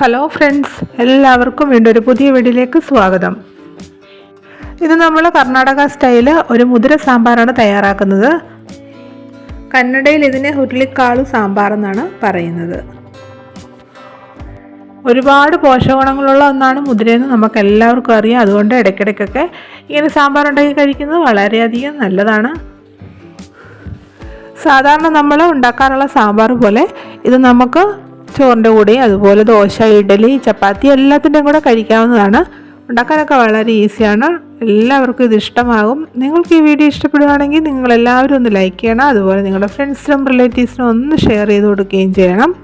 Hello friends എല്ലാവർക്കും വീണ്ടും ഒരു പുതിയ വീഡിയോയിലേക്ക് സ്വാഗതം. ഇത് നമ്മൾ കർണാടക സ്റ്റൈൽ ഒരു മുതിര സാമ്പാറാണ് തയ്യാറാക്കുന്നത്. കന്നഡയിൽ ഇതിനെ ഉരുളിക്കാളു സാമ്പാർ എന്നാണ് പറയുന്നത്. ഒരുപാട് പോഷകഗുണങ്ങളുള്ള ഒന്നാണ് മുതിരയെന്ന് നമുക്ക് എല്ലാവർക്കും അറിയാം. അതുകൊണ്ട് ഇടയ്ക്കിടയ്ക്കൊക്കെ ഇങ്ങനെ സാമ്പാർ ഉണ്ടാക്കി കഴിക്കുന്നത് വളരെയധികം നല്ലതാണ്. സാധാരണ നമ്മൾ ഉണ്ടാക്കാറുള്ള സാമ്പാർ പോലെ ഇത് നമുക്ക് ചോറിന്റെ കൂടെ അതുപോലെ ദോശ ഇഡലി ചപ്പാത്തി എല്ലാത്തിന്റെയും കൂടെ കഴിക്കാവുന്നതാണ്. ഉണ്ടാക്കാനൊക്കെ വളരെ ഈസിയാണ്. എല്ലാവർക്കും ഇത് ഇഷ്ടമാകും. നിങ്ങൾക്ക് ഈ വീഡിയോ ഇഷ്ടപ്പെടുകയാണെങ്കിൽ നിങ്ങൾ എല്ലാവരും ഒന്ന് ലൈക്ക് ചെയ്യണം. അതുപോലെ നിങ്ങളുടെ ഫ്രണ്ട്സിനും റിലേറ്റീവ്സിനും ഒന്ന് ഷെയർ ചെയ്ത് കൊടുക്കുകയും ചെയ്യണം.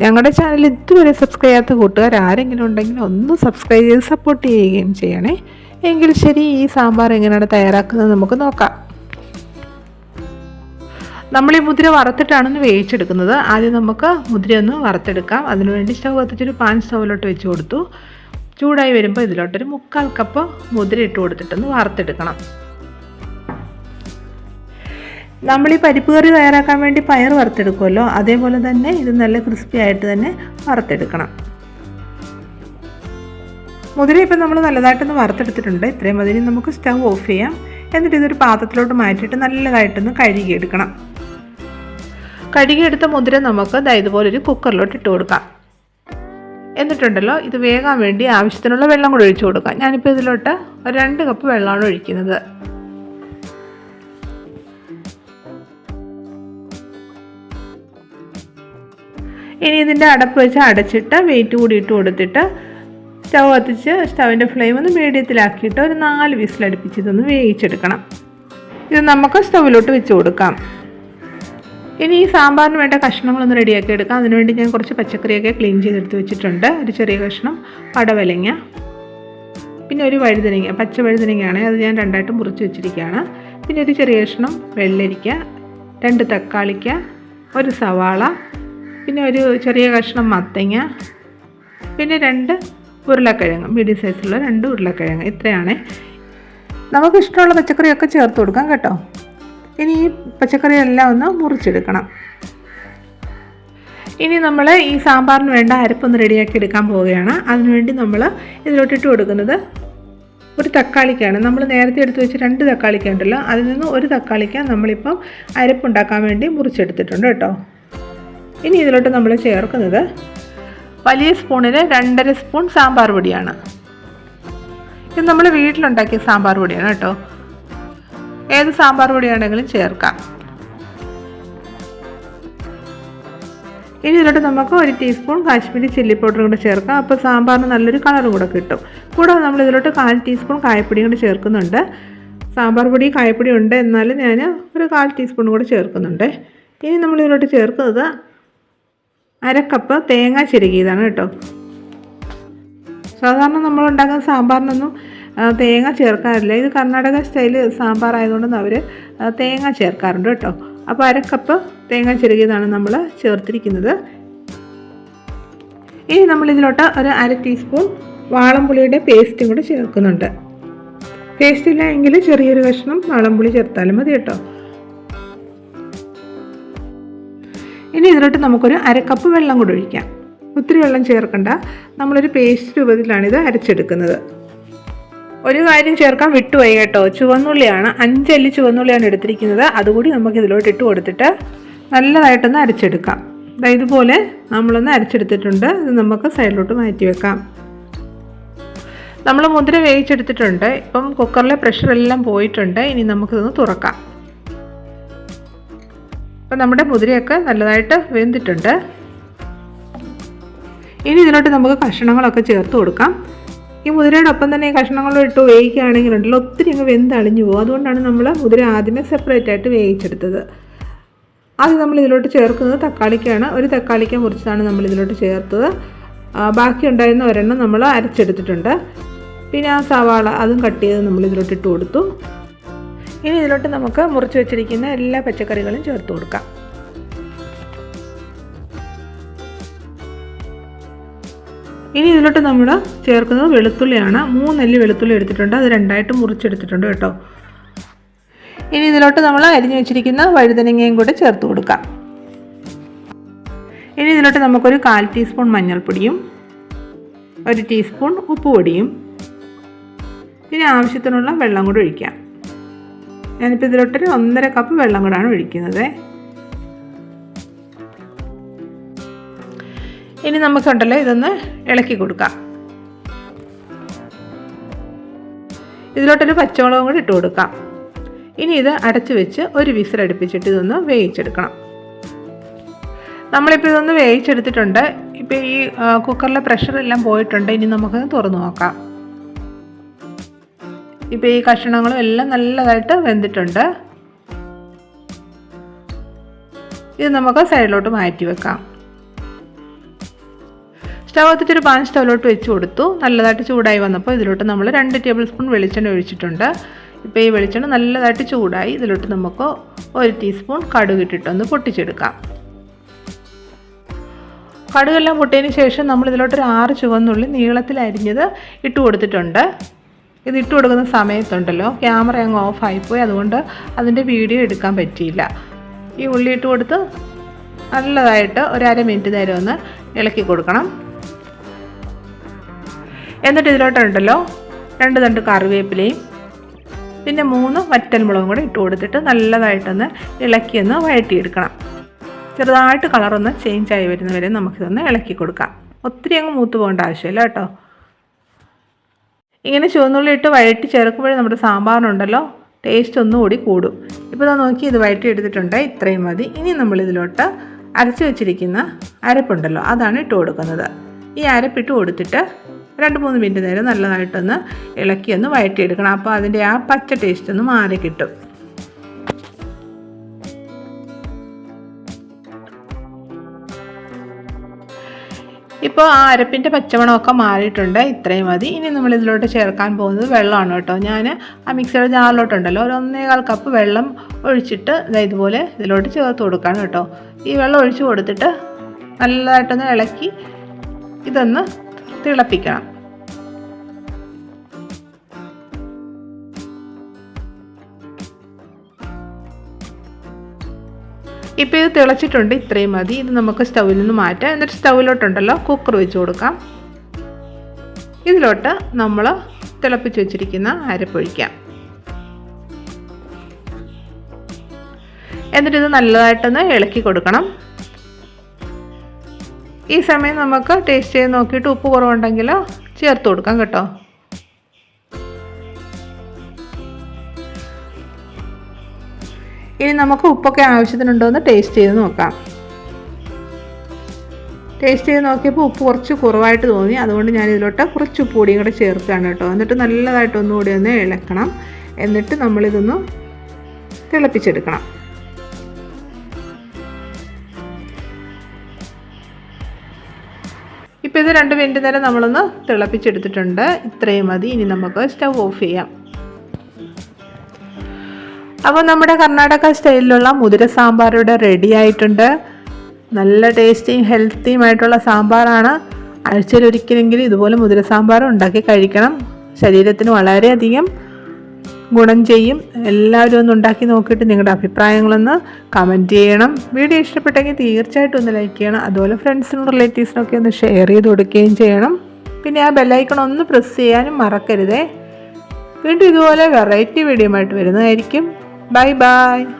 ഞങ്ങളുടെ ചാനൽ ഇതുവരെ സബ്സ്ക്രൈബ് ചെയ്യാത്ത കൂട്ടുകാർ ആരെങ്കിലും ഉണ്ടെങ്കിൽ ഒന്ന് സബ്സ്ക്രൈബ് ചെയ്ത് സപ്പോർട്ട് ചെയ്യുകയും ചെയ്യണേ. എങ്കിൽ ശരി ഈ സാമ്പാർ എങ്ങനെയാണ് തയ്യാറാക്കുന്നത് നമുക്ക് നോക്കാം. നമ്മൾ ഈ മുദ്ര വറുത്തിട്ടാണ് വേവിച്ചെടുക്കുന്നത്. ആദ്യം നമുക്ക് മുദ്ര ഒന്ന് വറുത്തെടുക്കാം അതിനുവേണ്ടി സ്റ്റവ് കത്തിച്ചൊരു പാൻ സ്റ്റൗവിലോട്ട് വെച്ച് കൊടുത്തു. ചൂടായി വരുമ്പോൾ ഇതിലോട്ടൊരു മുക്കാൽ കപ്പ് മുദ്ര ഇട്ട് കൊടുത്തിട്ടൊന്ന് വറുത്തെടുക്കണം. നമ്മൾ ഈ പരിപ്പ് കറി തയ്യാറാക്കാൻ വേണ്ടി പയർ വറുത്തെടുക്കുമല്ലോ. അതേപോലെ തന്നെ ഇത് നല്ല ക്രിസ്പി ആയിട്ട് തന്നെ വറുത്തെടുക്കണം. മുതിര ഇപ്പം നമ്മൾ നല്ലതായിട്ടൊന്ന് വറുത്തെടുത്തിട്ടുണ്ട്. ഇത്രയും മതി. നമുക്ക് സ്റ്റവ് ഓഫ് ചെയ്യാം. എന്നിട്ട് ഇതൊരു പാത്രത്തിലോട്ട് മാറ്റിയിട്ട് നല്ലതായിട്ടൊന്ന് കഴുകിയെടുക്കണം. കഴുകിയെടുത്ത മുതിര നമുക്ക് ദാ ഇതുപോലെ ഒരു കുക്കറിലോട്ട് ഇട്ട് കൊടുക്കാം. എന്നിട്ടുണ്ടല്ലോ ഇത് വേകാൻ വേണ്ടി ആവശ്യത്തിനുള്ള വെള്ളം കൂടി ഒഴിച്ചു കൊടുക്കാം. ഞാനിപ്പോൾ ഇതിലോട്ട് രണ്ട് കപ്പ് വെള്ളമാണ് ഒഴിക്കുന്നത്. ഇനി ഇതിന്റെ അടപ്പ് വെച്ച് അടച്ചിട്ട് വെയിറ്റ് കൂടി ഇട്ട് കൊടുത്തിട്ട് സ്റ്റൗ കത്തിച്ച് സ്റ്റൗവിന്റെ ഫ്ലെയിം ഒന്ന് മീഡിയത്തിലാക്കിയിട്ട് ഒരു നാല് വിസിലടുപ്പിച്ച് ഇതൊന്ന് വേവിച്ചെടുക്കണം. ഇത് നമുക്ക് സ്റ്റൗവിലോട്ട് വെച്ച് കൊടുക്കാം. ഇനി ഈ സാമ്പാറിന് വേണ്ട കഷ്ണങ്ങളൊന്ന് റെഡിയാക്കി എടുക്കാം. അതിനുവേണ്ടി ഞാൻ കുറച്ച് പച്ചക്കറിയൊക്കെ ക്ലീൻ ചെയ്തെടുത്ത് വെച്ചിട്ടുണ്ട്. ഒരു ചെറിയ കഷ്ണം പടവലങ്ങ പിന്നെ ഒരു വഴുതനങ്ങ പച്ച വഴുതനങ്ങയാണ്. അത് ഞാൻ രണ്ടായിട്ട് മുറിച്ച് വെച്ചിരിക്കുകയാണ്. പിന്നെ ഒരു ചെറിയ കഷ്ണം വെള്ളരിക്ക രണ്ട് തക്കാളിക്ക ഒരു സവാള പിന്നെ ഒരു ചെറിയ കഷ്ണം മത്തങ്ങ പിന്നെ രണ്ട് ഉരുളക്കിഴങ്ങ് മീഡിയം സൈസുള്ള രണ്ട് ഉരുളക്കിഴങ്ങ്. ഇത്രയാണ്. നമുക്ക് ഇഷ്ടമുള്ള പച്ചക്കറിയൊക്കെ ചേർത്ത് കൊടുക്കാം കേട്ടോ. ഇനി ഈ പച്ചക്കറിയെല്ലാം ഒന്ന് മുറിച്ചെടുക്കണം. ഇനി നമ്മൾ ഈ സാമ്പാറിന് വേണ്ട അരപ്പൊന്ന് റെഡിയാക്കി എടുക്കാൻ പോവുകയാണ്. അതിനുവേണ്ടി നമ്മൾ ഇതിലോട്ടിട്ട് കൊടുക്കുന്നത് ഒരു തക്കാളിക്കാണ്. നമ്മൾ നേരത്തെ എടുത്ത് വെച്ച് രണ്ട് തക്കാളിക്ക ഉണ്ടല്ലോ അതിൽ നിന്ന് ഒരു തക്കാളിക്ക നമ്മളിപ്പം അരപ്പുണ്ടാക്കാൻ വേണ്ടി മുറിച്ചെടുത്തിട്ടുണ്ട് കേട്ടോ. ഇനി ഇതിലോട്ട് നമ്മൾ ചേർക്കുന്നത് വലിയ സ്പൂണിന് രണ്ടര സ്പൂൺ സാമ്പാർ പൊടിയാണ്. ഇത് നമ്മൾ വീട്ടിലുണ്ടാക്കിയ സാമ്പാർ പൊടിയാണ് കേട്ടോ. ഏത് സാമ്പാർ പൊടിയാണെങ്കിലും ചേർക്കാം. ഇനി ഇതിലോട്ട് നമുക്ക് ഒരു ടീസ്പൂൺ കാശ്മീരി ചില്ലി പൗഡർ കൂടെ ചേർക്കാം. അപ്പോൾ സാമ്പാറിന് നല്ലൊരു കളറും കൂടെ കിട്ടും. കൂടാതെ നമ്മൾ ഇതിലോട്ട് കാൽ ടീസ്പൂൺ കായപ്പൊടിയും കൂടെ ചേർക്കുന്നുണ്ട്. സാമ്പാർ പൊടി കായപ്പൊടി ഉണ്ട്. എന്നാലും ഞാൻ ഒരു കാൽ ടീസ്പൂൺ കൂടെ ചേർക്കുന്നുണ്ട്. ഇനി നമ്മൾ ഇതിലോട്ട് ചേർക്കുന്നത് അരക്കപ്പ് തേങ്ങ ചിരകിയതാണ് കേട്ടോ. സാധാരണ നമ്മൾ ഉണ്ടാക്കുന്ന സാമ്പാറിനൊന്നും തേങ്ങ ചേർക്കാറില്ല. ഇത് കർണാടക സ്റ്റൈൽ സാമ്പാർ ആയതുകൊണ്ട് അവർ തേങ്ങ ചേർക്കാറുണ്ട് കേട്ടോ. അപ്പോൾ അരക്കപ്പ് തേങ്ങ ചെറുകിയതാണ് നമ്മൾ ചേർത്തിരിക്കുന്നത്. ഇനി നമ്മൾ ഇതിലോട്ട് ഒരു അര ടീസ്പൂൺ വാളംപുളിയുടെ പേസ്റ്റും കൂടെ ചേർക്കുന്നുണ്ട്. പേസ്റ്റ് ഇല്ല എങ്കിൽ ചെറിയൊരു കഷ്ണം വാളംപുളി ചേർത്താലും മതി കേട്ടോ. ഇനി ഇതിലോട്ട് നമുക്കൊരു അരക്കപ്പ് വെള്ളം കൂടെ ഒഴിക്കാം. ഒത്തിരി വെള്ളം ചേർക്കണ്ട. നമ്മളൊരു പേസ്റ്റ് രൂപത്തിലാണിത് അരച്ചെടുക്കുന്നത്. ഒരു കാര്യം ചേർക്കാൻ വിട്ടുപോയി കേട്ടോ. ചുവന്നുള്ളിയാണ് അഞ്ചല്ലി ചുവന്നുള്ളിയാണ് എടുത്തിരിക്കുന്നത്. അതുകൂടി നമുക്ക് ഇതിലോട്ട് ഇട്ട് കൊടുത്തിട്ട് നല്ലതായിട്ടൊന്ന് അരച്ചെടുക്കാം. ഇതുപോലെ നമ്മളൊന്ന് അരച്ചെടുത്തിട്ടുണ്ട്. ഇത് നമുക്ക് സൈഡിലോട്ട് മാറ്റി വെക്കാം. നമ്മൾ മുദ്ര വേവിച്ചെടുത്തിട്ടുണ്ട്. ഇപ്പം കുക്കറിലെ പ്രഷർ എല്ലാം പോയിട്ടുണ്ട്. ഇനി നമുക്കിതൊന്ന് തുറക്കാം. അപ്പം നമ്മുടെ മുതിരയൊക്കെ നല്ലതായിട്ട് വെന്തിട്ടുണ്ട്. ഇനി ഇതിലോട്ട് നമുക്ക് കഷ്ണങ്ങളൊക്കെ ചേർത്ത് കൊടുക്കാം. ഈ മുതിരയോടൊപ്പം തന്നെ കഷ്ണങ്ങളും ഇട്ട് വേവിക്കുകയാണെങ്കിൽ ഉണ്ടല്ലോ ഒത്തിരി അങ്ങ് വെന്തളിഞ്ഞു പോകും. അതുകൊണ്ടാണ് നമ്മൾ മുതിര ആദ്യമേ സെപ്പറേറ്റ് ആയിട്ട് വേവിച്ചെടുത്തത്. അത് നമ്മൾ ഇതിലോട്ട് ചേർക്കുന്നത് തക്കാളിക്കാണ്. ഒരു തക്കാളിക്ക മുറിച്ചാണ് നമ്മൾ ഇതിലോട്ട് ചേർത്തത്. ബാക്കി ഉണ്ടായിരുന്ന ഒരെണ്ണം നമ്മൾ അരച്ചെടുത്തിട്ടുണ്ട്. പിന്നെ ആ സവാള അതും കട്ട് ചെയ്ത് നമ്മൾ ഇതിലോട്ട് ഇട്ട് കൊടുത്തു. ഇനി ഇതിലോട്ട് നമുക്ക് മുറിച്ച് വെച്ചിരിക്കുന്ന എല്ലാ പച്ചക്കറികളും ചേർത്ത് കൊടുക്കാം. ഇനി ഇതിലോട്ട് നമ്മൾ ചേർക്കുന്നത് വെളുത്തുള്ളിയാണ്. മൂന്നല്ലി വെളുത്തുള്ളി എടുത്തിട്ടുണ്ട്. അത് രണ്ടായിട്ട് മുറിച്ചെടുത്തിട്ടുണ്ട് കേട്ടോ. ഇനി ഇതിലോട്ട് നമ്മൾ അരിഞ്ഞു വെച്ചിരിക്കുന്ന വഴുതനങ്ങയും കൂടെ ചേർത്ത് കൊടുക്കാം. ഇനി ഇതിലോട്ട് നമുക്കൊരു കാൽ ടീസ്പൂൺ മഞ്ഞൾപ്പൊടിയും ഒരു ടീസ്പൂൺ ഉപ്പുപൊടിയും പിന്നെ ആവശ്യത്തിനുള്ള വെള്ളം കൂടി ഒഴിക്കാം. ഞാനിപ്പോൾ ഇതിലോട്ടൊരു ഒന്നര കപ്പ് വെള്ളം കൂടാണ് ഒഴിക്കുന്നത്. ഇനി നമുക്കുണ്ടല്ലോ ഇതൊന്ന് ഇളക്കി കൊടുക്കാം. ഇതിലോട്ടൊരു പച്ചമുളകും കൂടി ഇട്ട് കൊടുക്കാം. ഇനി ഇത് അടച്ചു വെച്ച് ഒരു വിസിൽ അടുപ്പിച്ചിട്ട് ഇതൊന്ന് വേവിച്ചെടുക്കണം. നമ്മളിപ്പോൾ ഇതൊന്ന് വേവിച്ചെടുത്തിട്ടുണ്ട്. ഇപ്പോൾ ഈ കുക്കറിലെ പ്രഷറെല്ലാം പോയിട്ടുണ്ട്. ഇനി നമുക്ക് തുറന്നു നോക്കാം. ഇപ്പോൾ ഈ കഷ്ണങ്ങളും എല്ലാം നല്ലതായിട്ട് വെന്തിട്ടുണ്ട്. ഇത് നമുക്ക് സൈഡിലോട്ട് മാറ്റി വെക്കാം. സ്റ്റവ് ഒരു പാൻ സ്റ്റവിലോട്ട് വെച്ച് കൊടുത്തു. നല്ലതായിട്ട് ചൂടായി വന്നപ്പോൾ ഇതിലോട്ട് നമ്മൾ രണ്ട് ടേബിൾ സ്പൂൺ വെളിച്ചെണ്ണ ഒഴിച്ചിട്ടുണ്ട്. ഇപ്പോൾ ഈ വെളിച്ചെണ്ണ നല്ലതായിട്ട് ചൂടായി. ഇതിലോട്ട് നമുക്ക് ഒരു ടീസ്പൂൺ കടുക് ഇട്ടിട്ടൊന്ന് പൊട്ടിച്ചെടുക്കാം. കടുകെല്ലാം പൊട്ടിയതിന് ശേഷം നമ്മൾ ഇതിലോട്ട് ഒരു ആറ് ചുവന്നുള്ളി നീളത്തിൽ അരിഞ്ഞത് ഇട്ട് കൊടുത്തിട്ടുണ്ട്. ഇത് ഇട്ട് കൊടുക്കുന്ന സമയത്തുണ്ടല്ലോ. ക്യാമറ അങ്ങ് ഓഫായിപ്പോയി അതുകൊണ്ട് അതിന്റെ വീഡിയോ എടുക്കാൻ പറ്റിയില്ല. ഈ ഉള്ളി ഇട്ട് കൊടുത്ത് നല്ലതായിട്ട് ഒരു അര മിനിറ്റ് നേരം ഒന്ന് ഇളക്കി കൊടുക്കണം. എന്നിട്ട് ഇതിലോട്ടുണ്ടല്ലോ രണ്ട് തണ്ട് കറിവേപ്പിലയും പിന്നെ മൂന്ന് വറ്റൽമുളകും കൂടെ ഇട്ട് കൊടുത്തിട്ട് നല്ലതായിട്ടൊന്ന് ഇളക്കി ഇളക്കിയൊന്ന് വഴറ്റിയെടുക്കണം. ചെറുതായിട്ട് കളറൊന്ന് ചേഞ്ച് ആയി വരുന്ന വരെ നമുക്കിതൊന്ന് ഇളക്കി കൊടുക്കാം. ഒത്തിരി അങ്ങ് മൂത്ത് പോകേണ്ട ആവശ്യമില്ല കേട്ടോ. ഇങ്ങനെ ചുവന്നുള്ളി ഇട്ട് വഴറ്റി ചേർക്കുമ്പോഴേ നമ്മുടെ സാമ്പാറിനുണ്ടല്ലോ ടേസ്റ്റ് ഒന്നുകൂടി കൂടും. ഇപ്പോൾ ഇതാ നോക്കി ഇത് വഴറ്റി എടുത്തിട്ടുണ്ട് ഇത്രയും മതി. ഇനി നമ്മളിതിലോട്ട് അരച്ച് വെച്ചിരിക്കുന്ന അരപ്പുണ്ടല്ലോ അതാണ് ഇട്ട് കൊടുക്കുന്നത്. ഈ അരപ്പിട്ട് കൊടുത്തിട്ട് രണ്ട് മൂന്ന് മിനിറ്റ് നേരം നല്ലതായിട്ടൊന്ന് ഇളക്കി ഒന്ന് വഴറ്റിയെടുക്കണം. അപ്പോൾ അതിന്റെ ആ പച്ച ടേസ്റ്റ് ഒന്ന് മാറി കിട്ടും. ഇപ്പോൾ ആ അരപ്പിന്റെ പച്ചമണമൊക്കെ മാറിയിട്ടുണ്ട്. ഇത്രയും മതി. ഇനി നമ്മൾ ഇതിലോട്ട് ചേർക്കാൻ പോകുന്നത് വെള്ളമാണ് കേട്ടോ. ഞാൻ ആ മിക്സിയുടെ ജാറിലോട്ടുണ്ടല്ലോ. ഒരു ഒന്നേകാൽ കപ്പ് വെള്ളം ഒഴിച്ചിട്ട് ഇതുപോലെ ഇതിലോട്ട് ചേർത്ത് കൊടുക്കുകയാണ് കേട്ടോ. ഈ വെള്ളം ഒഴിച്ച് കൊടുത്തിട്ട് നല്ലതായിട്ടൊന്ന് ഇളക്കി ഇതൊന്ന് തിളപ്പിക്കണം. ഇപ്പോൾ ഇത് തിളച്ചിട്ടുണ്ട് ഇത്രയും മതി. ഇത് നമുക്ക് സ്റ്റൗവിൽ നിന്ന് മാറ്റാം. എന്നിട്ട് സ്റ്റൗവിലോട്ടുണ്ടല്ലോ കുക്കർ വെച്ച് കൊടുക്കാം. ഇതിലോട്ട് നമ്മൾ തിളപ്പിച്ച് വെച്ചിരിക്കുന്ന അരപ്പൊഴിക്കാം. എന്നിട്ട് ഇത് നല്ലതായിട്ടൊന്ന് ഇളക്കി കൊടുക്കണം. ഈ സമയം നമുക്ക് ടേസ്റ്റ് ചെയ്ത് നോക്കിയിട്ട് ഉപ്പ് കുറവുണ്ടെങ്കിൽ ചേർത്ത് കൊടുക്കാം കേട്ടോ. ഇനി നമുക്ക് ഉപ്പൊക്കെ ആവശ്യത്തിനുണ്ടോ എന്ന് ടേസ്റ്റ് ചെയ്ത് നോക്കാം. ടേസ്റ്റ് ചെയ്ത് നോക്കിയപ്പോൾ ഉപ്പ് കുറച്ച് കുറവായിട്ട് തോന്നി. അതുകൊണ്ട് ഞാൻ ഇതിലോട്ട് കുറച്ച് ഉപ്പ് കൂടി കൂടെ ചേർക്കുകയാണ് കേട്ടോ. എന്നിട്ട് നല്ലതായിട്ട് ഒന്നുകൂടി ഒന്ന് ഇളക്കണം. എന്നിട്ട് നമ്മളിതൊന്ന് തിളപ്പിച്ചെടുക്കണം. ഇപ്പോൾ ഇത് രണ്ട് മിനിറ്റ് നേരം നമ്മളൊന്ന് തിളപ്പിച്ചെടുത്തിട്ടുണ്ട്. ഇത്രയും മതി. ഇനി നമുക്ക് സ്റ്റവ് ഓഫ് ചെയ്യാം. അപ്പോൾ നമ്മുടെ കർണാടക സ്റ്റൈലിലുള്ള മുതിര സാമ്പാർ ഇവിടെ റെഡി ആയിട്ടുണ്ട്. നല്ല ടേസ്റ്റിയും ഹെൽത്തിയും ആയിട്ടുള്ള സാമ്പാറാണ്. ആഴ്ചയിൽ ഒരിക്കലെങ്കിലും ഇതുപോലെ മുതിര സാമ്പാർ ഉണ്ടാക്കി കഴിക്കണം. ശരീരത്തിന് വളരെയധികം ഗുണം ചെയ്യും. എല്ലാവരും ഒന്ന് ഉണ്ടാക്കി നോക്കിയിട്ട് നിങ്ങളുടെ അഭിപ്രായങ്ങളൊന്ന് കമന്റ് ചെയ്യണം. വീഡിയോ ഇഷ്ടപ്പെട്ടെങ്കിൽ തീർച്ചയായിട്ടും ഒന്ന് ലൈക്ക് ചെയ്യണം. അതുപോലെ ഫ്രണ്ട്സിനും റിലേറ്റീവ്സിനൊക്കെ ഒന്ന് ഷെയർ ചെയ്ത് കൊടുക്കുകയും ചെയ്യണം. പിന്നെ ആ ബെല്ലൈക്കൺ ഒന്ന് പ്രസ് ചെയ്യാനും മറക്കരുതേ. വീണ്ടും ഇതുപോലെ വെറൈറ്റി വീഡിയോ ആയിട്ട് വരുന്നതായിരിക്കും. Bye bye.